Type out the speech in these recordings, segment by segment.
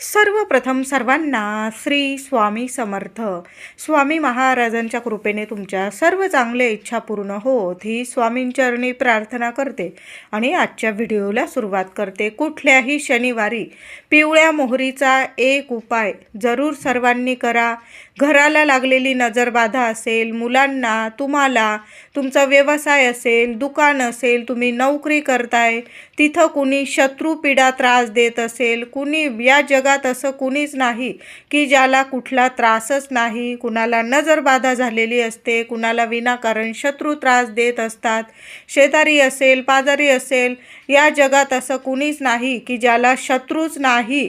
सर्वप्रथम सर्वांना श्री स्वामी समर्थ. स्वामी महाराजांच्या कृपेने तुमच्या सर्व चांगल्या इच्छा पूर्ण होत ही स्वामींचरणी प्रार्थना करते आणि आजच्या व्हिडिओला सुरुवात करते. कुठल्याही शनिवारी पिवळ्या मोहरीचा एक उपाय जरूर सर्वांनी करा. घराला लागलेली नजरबाधा असेल मुलांना तुम्हाला तुमचा व्यवसाय असेल दुकान असेल तुम्ही नोकरी करताय तिथं कुणी शत्रुपीडा त्रास देत असेल कुणी या जगात असं कुणीच नाही की ज्याला कुठला त्रासच नाही. कुणाला नजरबाधा झालेली असते कुणाला विनाकारण शत्रू त्रास देत असतात. शेजारी असेल पाजारी असेल या जगात असं कुणीच नाही की ज्याला शत्रूच नाही.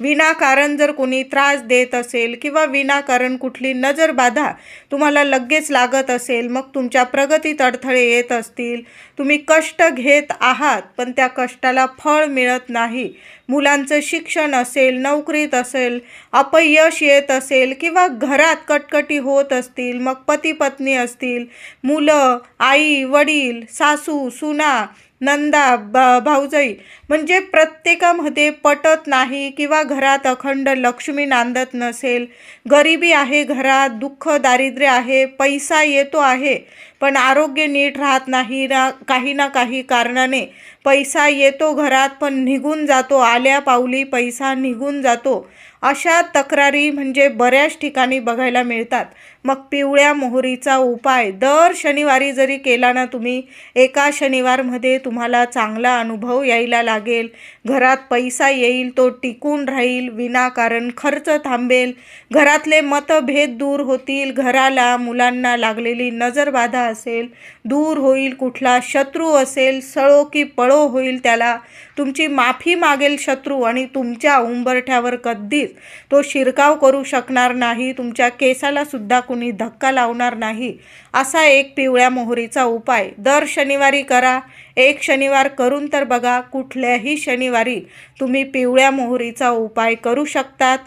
विनाकारण जर कोणी त्रास देत असेल किंवा विनाकारण कुठली नजरबाधा तुम्हाला लगेच लागत असेल मग तुमच्या प्रगतीत अडथळे येत असतील. तुम्ही कष्ट घेत आहात पण त्या कष्टाला फळ मिळत नाही. मुलांचं शिक्षण असेल नोकरीत असेल अपयश येत असेल किंवा घरात कटकटी होत असतील मग पती पत्नी असतील मुलं आई वडील सासू सुना नंदा ब भाऊजाई म्हणजे प्रत्येकामध्ये पटत नाही किंवा घरात अखंड लक्ष्मी नांदत नसेल. गरिबी आहे घरात दुःख दारिद्र्य आहे पैसा येतो आहे. पण आरोग्य नीट राहत नाही ना काही ना काही कारणाने पैसा येतो घरात पण निघून जातो. आल्या पावली पैसा निघून जातो. अशा तक्रारी म्हणजे बऱ्याच ठिकाणी बघायला मिळतात. मग पिवळ्या मोहरीचा उपाय दर शनिवारी जरी केला ना तुम्ही एका शनिवारमध्ये तुम्हाला चांगला अनुभव यायला लागेल. घरात पैसा येईल तो टिकून राहील विनाकारण खर्च थांबेल. घरातले मतभेद दूर होतील घराला मुलांना लागलेली नजरबाधा असेल दूर होईल कुठला शत्रू असेल सळो की पळो होईल त्याला. तुमची माफी मागेल शत्रू आणि तुमच्या उंबरठ्यावर कधीच तो शिरकाव करू शकणार नाही तुमच्या केसाला सुद्धा कुणी धक्का लावणार नाही. असा एक पिवळ्या मोहरीचा उपाय. दर शनिवारी करा. एक शनिवार करून तर बघा कुठल्याही शनिवारी तुम्ही पिवळ्या मोहरीचा उपाय करू शकतात.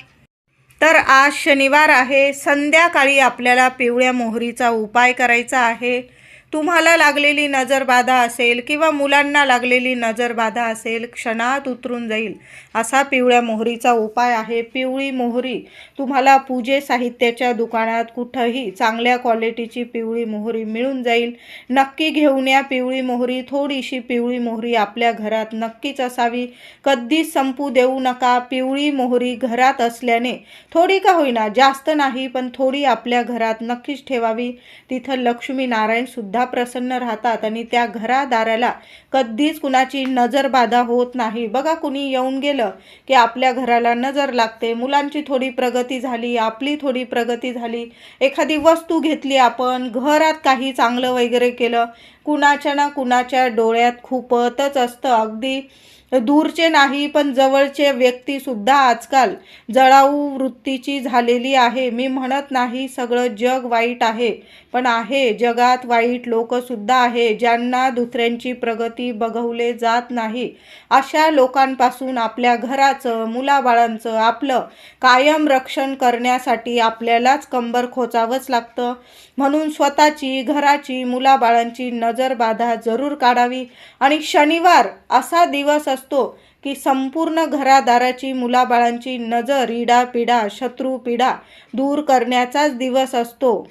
तर आज शनिवार आहे. संध्याकाळी आपल्याला पिवळ्या मोहरीचा उपाय करायचा आहे. तुम्हाला लागलेली नजरबाधा असेल किंवा मुलांना लागलेली नजरबाधा असेल क्षणात उतरून जाईल. असा पिवळ्या मोहरीचा उपाय आहे. पिवळी मोहरी तुम्हाला पूजे साहित्याच्या दुकानात कुठंही चांगल्या क्वालिटीची पिवळी मोहरी मिळून जाईल. नक्की घेऊन या पिवळी मोहरी. थोडीशी पिवळी मोहरी आपल्या घरात नक्कीच असावी. कधीच संपू देऊ नका. पिवळी मोहरी घरात असल्याने थोडी का होईना जास्त नाही पण थोडी आपल्या घरात नक्कीच ठेवावी. तिथं लक्ष्मी प्रसन्न राहतात आणि त्या घरादाराला कधीच कुणाची नजर बाधा होत नाही. बघा कुणी येऊन गेलं की आपल्या घराला नजर लागते. मुलांची थोडी प्रगती झाली आपली थोडी प्रगती झाली. एखादी वस्तू घेतली आपण घरात काही चांगलं वगैरे केलं कुणाच्या ना कुणाच्या डोळ्यात खूपतच असतं. अगदी दूरचे नाही पण जवळचे व्यक्तीसुद्धा आजकाल जळाऊ वृत्तीची झालेली आहे. मी म्हणत नाही सगळं जग वाईट आहे पण आहे जगात वाईट लोकसुद्धा आहे ज्यांना दुसऱ्यांची प्रगती बघवले जात नाही. अशा लोकांपासून आपल्या घराचं मुलाबाळांचं आपलं कायम रक्षण करण्यासाठी आपल्यालाच कंबर खोचावंच लागतं. म्हणून स्वतःची घराची मुलाबाळांची नजरबाधा जरूर काढावी. आणि शनिवार असा दिवस असतो की संपूर्ण घरादाराची मुलाबाळांची नजर इडापिडा पिडा दूर करण्याचाच दिवस असतो.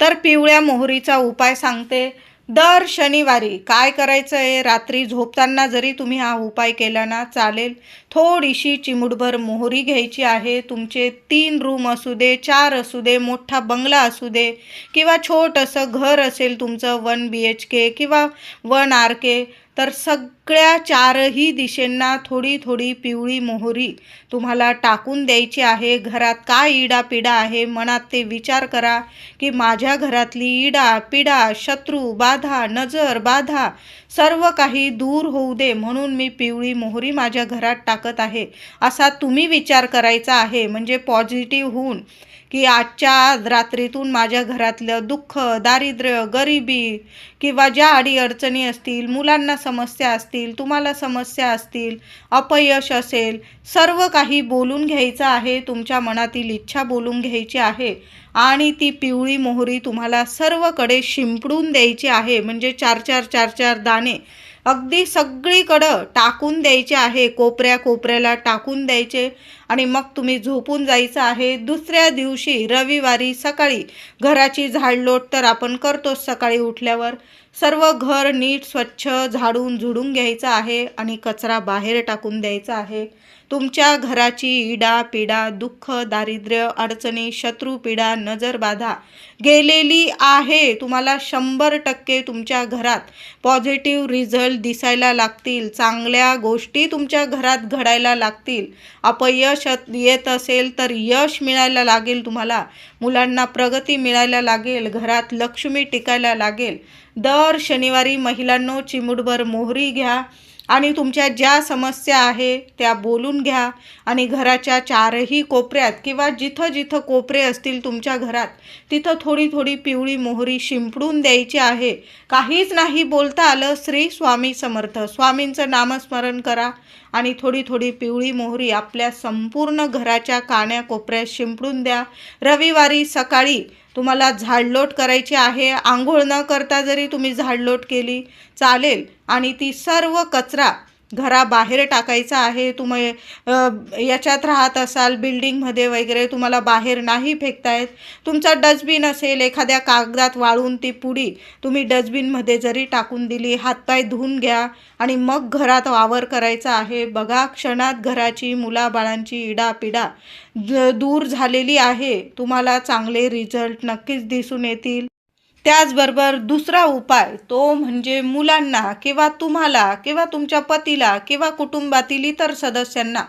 तर पिवळ्या मोहरीचा उपाय सांगते. दर शनिवारी काय करायचं आहे? रात्री झोपताना जरी तुम्ही हा उपाय केला ना चालेल. थोडीशी चिमुटभर मोहरी घ्यायची आहे. तुमचे तीन रूम असू दे चार असू दे मोठा बंगला असू दे किंवा छोटंसं घर असेल तुमचं वन बी एच के किंवा वन आर के तर सग सगळ्या चारही दिशेंना थोडी थोडी पिवळी मोहरी तुम्हाला टाकून द्यायची आहे. घरात काय इडापिडा आहे मनात ते विचार करा की माझ्या घरातली इडा पिडा शत्रू बाधा नजर बाधा सर्व काही दूर होऊ दे म्हणून मी पिवळी मोहरी माझ्या घरात टाकत आहे. असा तुम्ही विचार करायचा आहे. म्हणजे पॉझिटिव्ह होऊन की आजच्या आज रात्रीतून माझ्या घरातलं दुःख दारिद्र्य गरिबी किंवा ज्या अडीअडचणी असतील मुलांना समस्या असतील तुम्हाला समस्या असतील अपयश असेल सर्व काही बोलून घ्यायचं आहे तुमच्या मनातील इच्छा बोलून घ्यायची आहे आणि ती पिवळी मोहरी तुम्हाला सर्वकडे शिंपडून द्यायची आहे म्हणजे चार चार चार चार दाणे अगदी सगळीकडं टाकून द्यायचे आहे कोपऱ्या कोपऱ्याला टाकून द्यायचे आणि मग तुम्ही झोपून जायचं आहे. दुसऱ्या दिवशी रविवारी सकाळी घराची झाडलोट तर आपण करतोच सकाळी उठल्यावर. सर्व घर नीट स्वच्छ झाडून झुडून घ्यायचं आहे आणि कचरा बाहेर टाकून द्यायचा आहे. तुमच्या घराची इडा पिडा दुःख दारिद्र्य अडचणी शत्रुपीडा नजरबाधा गेलेली आहे. तुम्हाला शंभर टक्के तुमच्या घरात पॉझिटिव्ह रिझल्ट दिसायला लागतील. चांगल्या गोष्टी तुमच्या घरात घडायला लागतील. अपयश येत असेल तर यश मिळायला लागेल तुम्हाला. मुलांना प्रगती मिळायला लागेल. घरात लक्ष्मी टिकायला लागेल. दर शनिवारी महिलांनो चिमुटभर मोहरी घ्या. आणि तुमच्या ज्या समस्या आहे त्या बोलून घ्या. आणि घराच्या चारही कोपऱ्यात किंवा जिथं जिथं कोपरे असतील तुमच्या घरात तिथं थोडी थोडी पिवळी मोहरी शिंपडून द्यायची आहे. काहीच नाही बोलता आलं श्री स्वामी समर्थ. स्वामींचं नामस्मरण करा. आणि थोडी थोडी पिवळी मोहरी आपल्या संपूर्ण घराच्या कान्याकोपऱ्यात शिंपडून द्या. रविवारी सकाळी तुम्हाला झाडलोट करायची आहे. आंघोळ न करता जरी तुम्ही झाडलोट केली चालेल. आणि ती सर्व कचरा घराबाहेर टाकायचा आहे तुम्ही याच्यात राहत असाल बिल्डिंगमध्ये वगैरे तुम्हाला बाहेर नाही फेकता येत तुमचा डस्टबिन असेल एखाद्या कागदात वाळून ती पुडी तुम्ही डस्टबिनमध्ये जरी टाकून दिली हातपाय धुवून घ्या आणि मग घरात वावर करायचा आहे. बघा क्षणात घराची मुलाबाळांची इडापिडा दूर झालेली आहे. तुम्हाला चांगले रिझल्ट नक्कीच दिसून येतील. त्याचबरोबर दुसरा उपाय तो म्हणजे मुलांना किंवा तुम्हाला किंवा तुमच्या पतीला किंवा कुटुंबातील इतर सदस्यांना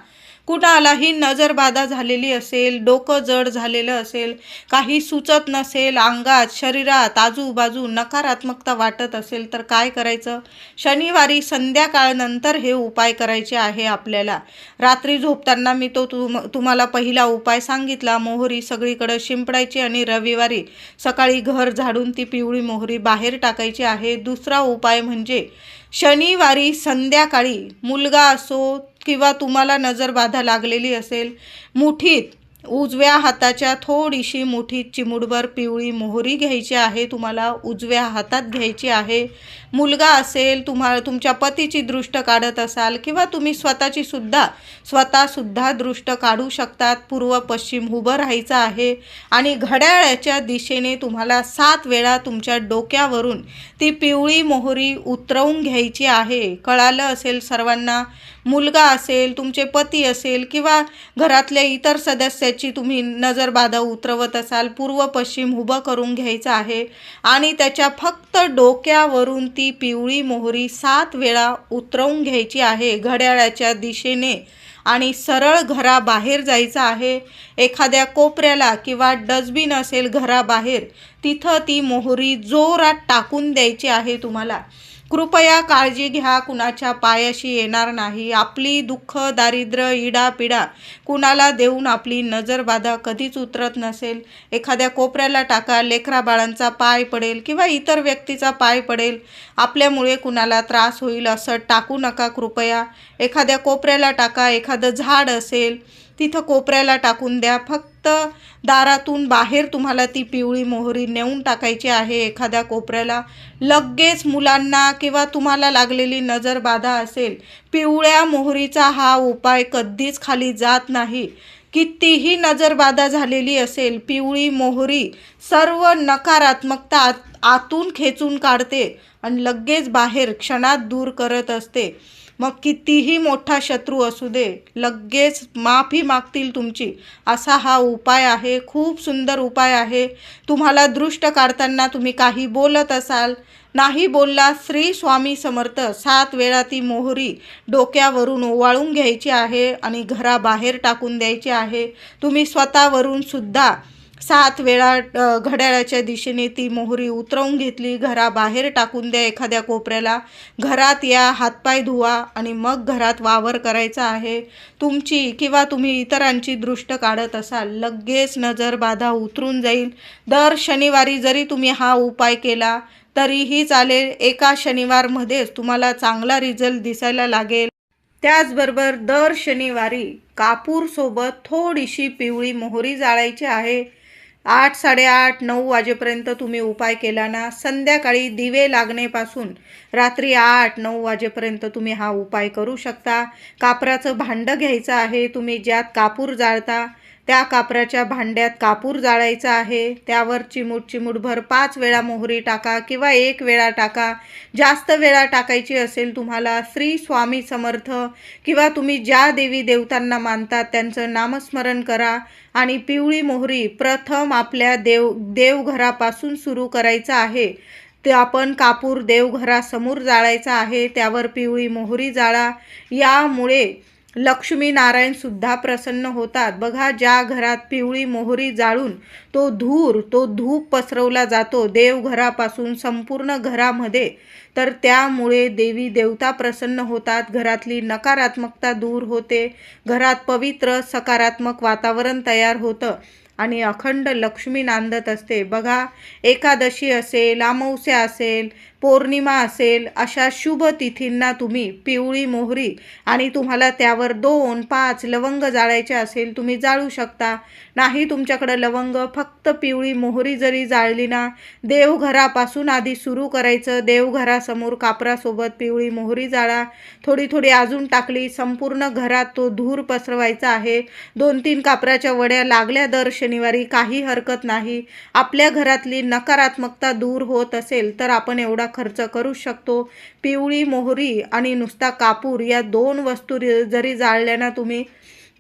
कुणालाही नजरबाधा झालेली असेल डोकं जड झालेलं असेल काही सुचत नसेल अंगात शरीरात आजूबाजू नकारात्मकता वाटत असेल तर काय करायचं? शनिवारी संध्याकाळनंतर हे उपाय करायचे आहे आपल्याला. रात्री झोपताना मी तो तुम तुम्हाला पहिला उपाय सांगितला मोहरी सगळीकडं शिंपडायची आणि रविवारी सकाळी घर झाडून ती पिवळी मोहरी बाहेर टाकायची आहे. दुसरा उपाय म्हणजे शनिवारी संध्याकाळी मुलगा असो किंवा तुम्हाला नजरबाधा लागलेली असेल मुठीत उजव्या हाताच्या थोडीशी मुठीत चिमुडभर पिवळी मोहरी घ्यायची आहे तुम्हाला उजव्या हातात घ्यायची आहे मुलगा असेल तुम्हा तुमच्या पतीची दृष्ट काढत असाल किंवा तुम्ही स्वतःची सुद्धा स्वतःसुद्धा दृष्ट काढू शकतात. पूर्व पश्चिम उभं राहायचं आहे आणि घड्याळाच्या दिशेने तुम्हाला सात वेळा तुमच्या डोक्यावरून ती पिवळी मोहरी उतरवून घ्यायची आहे. कळालं असेल सर्वांना मुलगा असेल तुमचे पती असेल किंवा घरातल्या इतर सदस्याची तुम्ही नजरबाधा उतरवत असाल पूर्व पश्चिम उभं करून घ्यायचं आहे आणि त्याच्या फक्त डोक्यावरून ती पिवळी मोहरी सात वेळा उतरवून घ्यायची आहे. घड्याळाच्या दिशेने आणि सरळ घराबाहेर जायचं आहे. एखाद्या कोपऱ्याला किंवा डस्टबिन असेल घराबाहेर तिथं ती मोहरी जोरात टाकून द्यायची आहे तुम्हाला. कृपया काळजी घ्या कुणाच्या पायाशी येणार नाही. आपली दुःख दारिद्र्य इडापिडा कुणाला देऊन आपली नजरबाधा कधीच उतरत नसेल. एखाद्या कोपऱ्याला टाका लेकरा बाळांचा पाय पडेल किंवा इतर व्यक्तीचा पाय पडेल. आपल्यामुळे कुणाला त्रास होईल असं टाकू नका कृपया. एखाद्या कोपऱ्याला टाका एखादं झाड असेल तिथं कोपऱ्याला टाकून द्या. फक्त दारातून बाहेर तुम्हाला ती पिवळी मोहरी नेऊन टाकायची आहे. एखाद्या कोपऱ्याला लगेच मुलांना किंवा तुम्हाला लागलेली नजरबाधा असेल पिवळ्या मोहरीचा हा उपाय कधीच खाली जात नाही. कितीही नजरबाधा झालेली असेल पिवळी मोहरी सर्व नकारात्मकता आत आतून खेचून काढते आणि लगेच बाहेर क्षणात दूर करत असते. मग कितीही मोठा शत्रू असू दे लगेच माफी मागतील तुमची. असा हा उपाय आहे खूप सुंदर उपाय आहे. तुम्हाला दृष्ट काढताना तुम्ही काही बोलत असाल नाही बोलला श्री स्वामी समर्थ सात वेळा ती मोहरी डोक्यावरून ओवाळून घ्यायची आहे आणि घराबाहेर टाकून द्यायची आहे. तुम्ही स्वतःवरून सुद्धा सात वेळा घड्याळाच्या दिशेने ती मोहरी उतरवून घेतली. घराबाहेर टाकून द्या एखाद्या कोपऱ्याला. घरात या हातपाय धुवा आणि मग घरात वावर करायचा आहे. तुमची किंवा तुम्ही इतरांची दृष्ट काढत असाल. लगेच नजर बाधा उतरून जाईल. दर शनिवारी जरी तुम्ही हा उपाय केला तरीही चालेल. एका शनिवारमध्येच तुम्हाला चांगला रिझल्ट दिसायला लागेल. त्याचबरोबर दर शनिवारी कापूरसोबत थोडीशी पिवळी मोहरी जाळायची आहे. आठ साडेआठ नऊ वाजेपर्यंत तुम्ही उपाय केला ना संध्याकाळी दिवे लागण्यापासून रात्री आठ नऊ वाजेपर्यंत तुम्ही हा उपाय करू शकता. कापराचं भांडं घ्यायचं आहे तुम्ही ज्यात कापूर जाळता त्या कापराच्या भांड्यात कापूर जाळायचा आहे. त्यावर चिमूट चिमूटभर पाच वेळा मोहरी टाका किंवा एक वेळा टाका. जास्त वेळा टाकायची असेल तुम्हाला श्री स्वामी समर्थ किंवा तुम्ही ज्या देवी देवतांना मानतात त्यांचं नामस्मरण करा आणि पिवळी मोहरी प्रथम आपल्या देव देवघरापासून सुरू करायचं आहे. ते आपण कापूर देवघरासमोर जाळायचा आहे. त्यावर पिवळी मोहरी जाळा. यामुळे लक्ष्मी नारायण सुद्धा प्रसन्न होतात. बघा ज्या घरात पिवळी मोहरी जाळून तो धूर तो धूप पसरवला जातो देवघरापासून संपूर्ण घरामध्ये. तर त्यामुळे देवी देवता प्रसन्न होतात. घरातली नकारात्मकता दूर होते. घरात पवित्र सकारात्मक वातावरण तयार होतं. आणि अखंड लक्ष्मी नांदत असते. बघा एकादशी असेल अमावस्या असेल पौर्णिमा असेल अशा शुभ तिथींना तुम्ही पिवळी मोहरी आणि तुम्हाला त्यावर दोन पाच लवंग जाळायचे असेल तुम्ही जाळू शकता. नाही तुमच्याकडं लवंग फक्त पिवळी मोहरी जरी जाळली ना देवघरापासून आधी सुरू करायचं. देवघरासमोर कापरासोबत पिवळी मोहरी जाळा. थोडी थोडी अजून टाकली संपूर्ण घरात तो धूर पसरवायचा आहे. दोन तीन कापराच्या वड्या लागल्या दर शनिवारी काही हरकत नाही. आपल्या घरातली नकारात्मकता दूर होत असेल तर आपण एवढा खर्च करू शकतो. पिवळी मोहरी आणि नुसता कापूर या दोन वस्तू जरी जाळल्या ना तुम्ही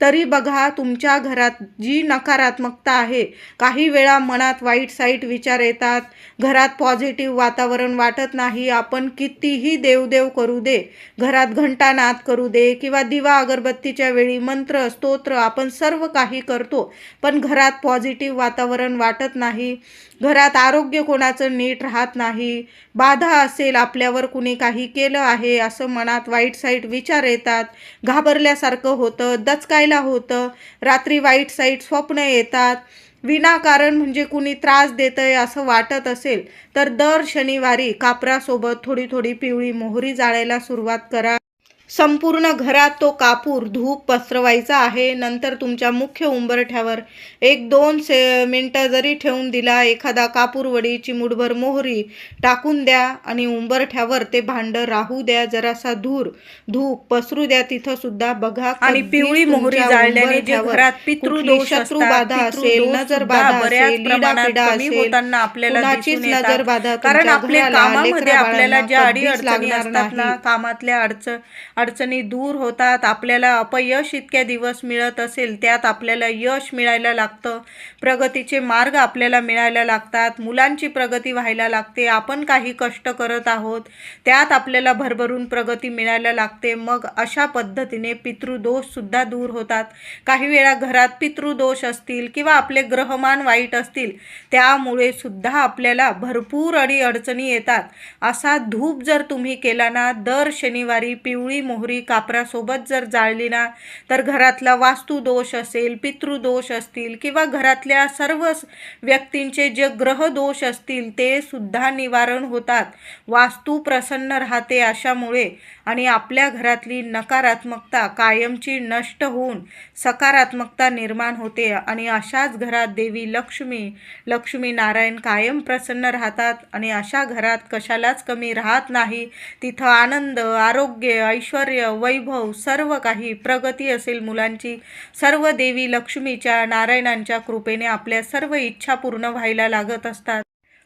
तरी बघा तुमच्या घरात जी नकारात्मकता आहे काही वेळा मनात वाईट साईट विचार येतात घरात पॉझिटिव्ह वातावरण वाटत नाही आपण कितीही देवदेव करू दे घरात घंटानाद करू दे किंवा दिवा अगरबत्तीच्या वेळी मंत्र स्तोत्र आपण सर्व काही करतो पण घरात पॉझिटिव्ह वातावरण वाटत नाही घरात आरोग्य कोणाचं नीट राहत नाही बाधा असेल आपल्यावर कुणी काही केलं आहे असं मनात वाईट साईट विचार येतात घाबरल्यासारखं होतं दचकायला होतं. रात्री वाईट साईट स्वप्न येतात. विनाकारण म्हणजे कुणी त्रास देतंय असं वाटत असेल तर दर शनिवारी कापरासोबत थोडी थोडी पिवळी मोहरी जाळायला सुरुवात करा. संपूर्ण घरात तो कापूर धूप पसरवायचा आहे नंतर तुमच्या मुख्य उंबरठ्यावर एक दोन से मिनटं जरी ठेवून दिला एखादा कापूर वडी चिमुडभर मोहरी टाकून द्या आणि उंबरठ्यावर ते भांडं राहू द्या जरासा धूर धूप पसरू द्या तिथं सुद्धा बघा आणि पिवळी मोहरी जाळल्याने जे घरात पितृदोष शत्रू बाधा असेल नजर बाधा असेल लीडापिडा असेल आपल्याला कुणाचीच येतात. नजर बाधा कारण आपल्या कामामध्ये आपल्याला ज्या अडी अडचणी असतात ना. कामातल्या अडचण अडचणी दूर होतात. आपल्याला अपयश इतक्या दिवस मिळत असेल त्यात आपल्याला यश मिळायला लागतं. प्रगतीचे मार्ग आपल्याला मिळायला लागतात. मुलांची प्रगती व्हायला लागते. आपण काही कष्ट करत आहोत त्यात आपल्याला भरभरून प्रगती मिळायला लागते. मग अशा पद्धतीने पितृदोषसुद्धा दूर होतात. काही वेळा घरात पितृदोष असतील किंवा आपले ग्रहमान वाईट असतील त्यामुळे सुद्धा आपल्याला भरपूर अडी अडचणी येतात. असा धूप जर तुम्ही केला ना दर शनिवारी पिवळी मोहरी कापरासोबत जर जाळली ना तर घरातला वास्तुदोष असेल पितृदोष असतील किंवा घरातल्या सर्व व्यक्तींचे जे ग्रहदोष असतील ते सुद्धा निवारण होतात. वास्तू प्रसन्न राहते अशामुळे आणि आपल्या घरातली नकारात्मकता कायमची नष्ट होऊन सकारात्मकता निर्माण होते आणि अशाच घरात देवी लक्ष्मी लक्ष्मी नारायण कायम प्रसन्न राहतात आणि अशा घरात कशालाच कमी राहत नाही. तिथं आनंद आरोग्य ऐश्वर वैभव सर्व काही प्रगती असेल मुलांची. सर्व देवी लक्ष्मीच्या नारायणांच्या कृपेने आपल्या सर्व इच्छा पूर्ण व्हायला लागत असतात.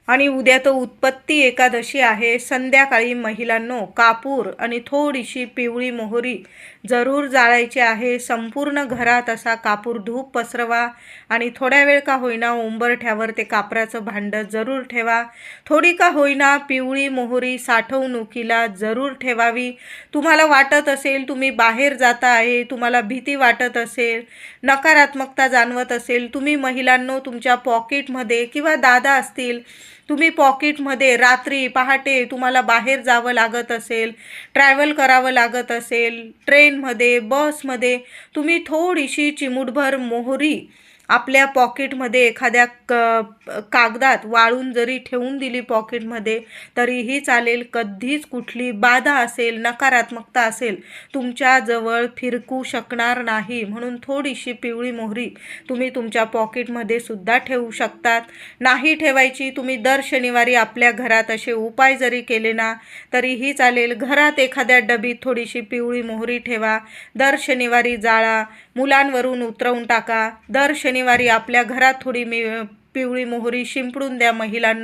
आणि उद्या तो उत्पत्ती एकादशी आहे. संध्याकाळी महिलांनो कापूर आणि थोडीशी पिवळी मोहरी जरूर जाळायचे आहे. संपूर्ण घरात असा कापूर धूप पसरवा आणि थोड्या वेळ का होईना उंबरठ्यावर ते कापराचं भांडं जरूर ठेवा. थोडी का होईना पिवळी मोहरी साठवणुकीला जरूर ठेवावी. तुम्हाला वाटत असेल तुम्ही बाहेर जाता आहे तुम्हाला भीती वाटत असेल नकारात्मकता जाणवत असेल तुम्ही महिलांनो तुमच्या पॉकेटमध्ये किंवा दादा असतील तुम्ही पॉकेटमध्ये रात्री पहाटे तुम्हाला बाहेर जावं लागत असेल ट्रॅव्हल करावं लागत असेल ट्रेनमध्ये बसमध्ये तुम्ही थोडीशी चिमूटभर मोहरी आपल्या पॉकेटमध्ये एखाद्या क कागदात वाळून जरी ठेवून दिली पॉकेटमध्ये तरीही चालेल. कधीच कुठली बाधा असेल नकारात्मकता असेल तुमच्याजवळ फिरकू शकणार नाही. म्हणून थोडीशी पिवळी मोहरी तुम्ही तुमच्या पॉकेटमध्ये सुद्धा ठेवू शकतात. नाही ठेवायची तुम्ही दर शनिवारी आपल्या घरात असे उपाय जरी केले ना तरीही चालेल. घरात एखाद्या डबीत थोडीशी पिवळी मोहरी ठेवा. दर शनिवारी जाळा. मुलांवरून उतरवून टाका. दर शनिवारी आपल्या घरात थोडी मी पिवळी मोहरी शिंपडून द्या महिलांना.